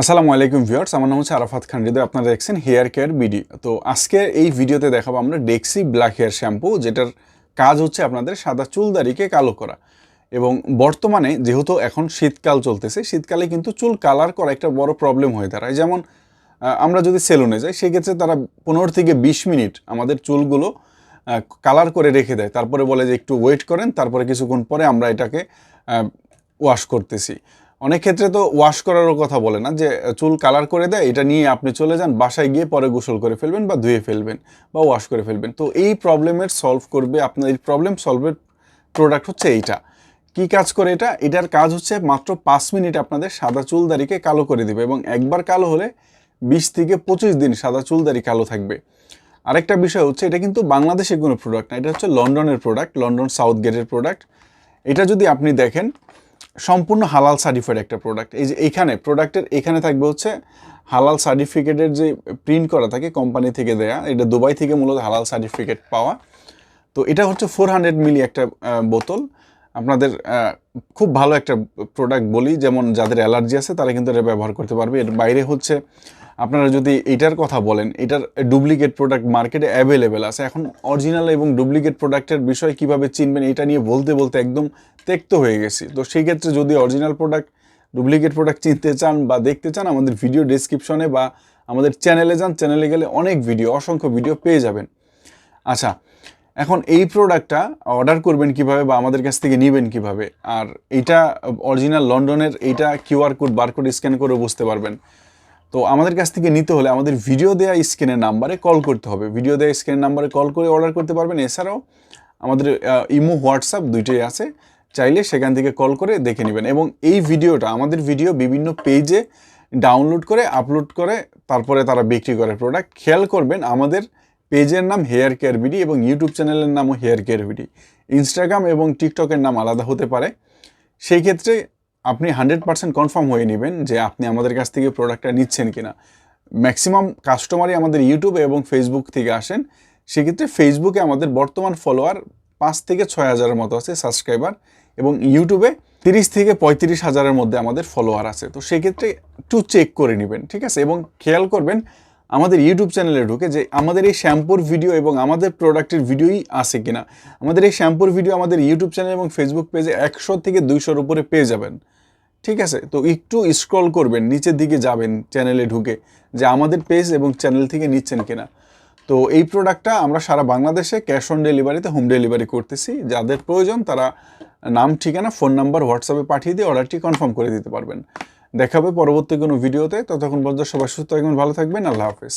আসসালামু আলাইকুম ভিউয়ার্স, আমার নাম হচ্ছে আরাফাত খান, হৃদয় আপনারা দেখছেন হেয়ার কেয়ার ভিডিও তো আজকে এই ভিডিওতে দেখাবো আমরা ডেক্সি ব্ল্যাক হেয়ার শ্যাম্পু যেটার কাজ হচ্ছে আপনাদের সাদা চুল দাড়িকে কালো করা। এবং বর্তমানে যেহেতু এখন শীতকাল চলতেছে, শীতকালে কিন্তু চুল কালার করা একটা বড় প্রবলেম হয়ে দাঁড়ায়। যেমন আমরা যদি সেলুনে যাই, সেক্ষেত্রে তারা পনেরো থেকে বিশ মিনিট আমাদের চুলগুলো কালার করে রেখে দেয়। তারপরে বলে যে একটু ওয়েট করেন, তারপরে কিছুক্ষণ পরে আমরা এটাকে ওয়াশ করতেছি। অনেক ক্ষেত্রে তো ওয়াশ করারও কথা বলে না যে, চুল কালার করে দেয়, এটা নিয়ে আপনি চলে যান, বাসায় গিয়ে পরে গোসল করে ফেলবেন বা ধুয়ে ফেলবেন বা ওয়াশ করে ফেলবেন। তো এই প্রবলেমের সলভ করবে আপনার, এই প্রবলেম সলভের প্রোডাক্ট হচ্ছে এইটা। কি কাজ করে এটা? এটার কাজ হচ্ছে মাত্র পাঁচ মিনিট আপনাদের সাদা চুল দাড়িকে কালো করে দিবে এবং একবার কালো হলে বিশ থেকে পঁচিশ দিন সাদা চুল দাড়ি কালো থাকবে। আরেকটা বিষয় হচ্ছে, এটা কিন্তু বাংলাদেশের কোনো প্রোডাক্ট না, এটা হচ্ছে লন্ডনের প্রোডাক্ট লন্ডন সাউথ গেটের প্রোডাক্ট এটা যদি আপনি দেখেন সম্পূর্ণ হালাল সার্টিফাইড একটা প্রোডাক্ট এই যে এইখানে প্রোডাক্টের এখানে থাকবে হচ্ছে হালাল সার্টিফিকেটের যে প্রিন্ট করা থাকে কোম্পানি থেকে দেয়া, এটা দুবাই থেকে মূলত হালাল সার্টিফিকেট পাওয়া। তো এটা হচ্ছে ফোর হান্ড্রেড মিলি একটা বোতল। আপনাদের খুব ভালো একটা প্রোডাক্ট বলি, যেমন যাদের অ্যালার্জি আছে তারা কিন্তু এটা ব্যবহার করতে পারবে। এর বাইরে হচ্ছে আপনারা যদি এটার কথা বলেন, এটার ডুপ্লিকেট প্রোডাক্ট মার্কেটে অ্যাভেলেবেল আছে। এখন অরিজিনাল এবং ডুপ্লিকেট প্রোডাক্টের বিষয় কীভাবে চিনবেন, এটা নিয়ে বলতে বলতে একদম তেক্ত হয়ে গেছি। তো সেই ক্ষেত্রে যদি অরিজিনাল প্রোডাক্ট ডুপ্লিকেট প্রোডাক্ট চিনতে চান বা দেখতে চান, আমাদের ভিডিও ডেসক্রিপশনে বা আমাদের চ্যানেলে যান। চ্যানেলে গেলে অনেক ভিডিও অসংখ্য ভিডিও পেয়ে যাবেন। আচ্ছা এখন এই প্রোডাক্টটা অর্ডার করবেন কীভাবে বা আমাদের কাছ থেকে নেবেন কীভাবে? আর এইটা অরিজিনাল লন্ডনের এইটা কিউআর কোড বারকোড স্ক্যান করে বুঝতে পারবেন। তো আমাদের কাছ থেকে নিতে হলে আমাদের ভিডিও দেয়া স্ক্রিনের নাম্বারে কল করতে হবে। ভিডিও দেয়া স্ক্রিনের নাম্বারে কল করে অর্ডার করতে পারবেন। এছাড়াও আমাদের ইমো হোয়াটসঅ্যাপ দুইটাই আছে। চাইলে সেখান থেকে কল করে দেখে নেবেন। এবং এই ভিডিওটা আমাদের ভিডিও বিভিন্ন পেজে ডাউনলোড করে আপলোড করে, তারপরে তারা বিক্রি করে প্রোডাক্ট খেয়াল করবেন, আমাদের পেজের নাম হেয়ার কেয়ার বিডি এবং ইউটিউব চ্যানেলের নামও হেয়ার কেয়ার বিডি ইনস্টাগ্রাম এবং টিকটকের নাম আলাদা হতে পারে। সেই ক্ষেত্রে আপনি হান্ড্রেড পার্সেন্ট কনফার্ম হয়ে নেবেন যে আপনি আমাদের কাছ থেকে প্রোডাক্টটা নিচ্ছেন কিনা। ম্যাক্সিমাম কাস্টমারই আমাদের ইউটিউব এবং ফেসবুক থেকে আসেন। সেক্ষেত্রে ফেসবুকে আমাদের বর্তমান ফলোয়ার পাঁচ থেকে ছয় হাজারের মতো আছে সাবস্ক্রাইবার এবং ইউটিউবে তিরিশ থেকে পঁয়ত্রিশ হাজারের মধ্যে আমাদের ফলোয়ার আছে। তো সেক্ষেত্রে একটু চেক করে নেবেন, ঠিক আছে? এবং খেয়াল করবেন, আমাদের ইউটিউব চ্যানেলে ঢুকে যে আমাদের এই শ্যাম্পুর ভিডিও এবং আমাদের প্রোডাক্টের ভিডিওই আছে কিনা। আমাদের এই শ্যাম্পুর ভিডিও আমাদের ইউটিউব চ্যানেল এবং ফেসবুক পেজে একশো থেকে দুইশোর উপরে পেয়ে যাবেন। ঠিক আছে? তো একটু স্ক্রল করবেন, নিচের দিকে যাবেন চ্যানেলে ঢুকে, যে আমাদের পেজ এবং চ্যানেল থেকে নিচ্ছেন কিনা। তো এই প্রোডাক্টটা আমরা সারা বাংলাদেশে ক্যাশ অন ডেলিভারিতে হোম ডেলিভারি করতেছি। যাদের প্রয়োজন তারা নাম, ঠিকানা ফোন নাম্বার হোয়াটসঅ্যাপে পাঠিয়ে দিয়ে অর্ডারটি কনফার্ম করে দিতে পারবেন। দেখাবে পরবর্তী কোনো ভিডিওতে ততক্ষণ পর্যন্ত সবাই সুস্থ থাকবেন, ভালো থাকবেন। আল্লাহ হাফেজ।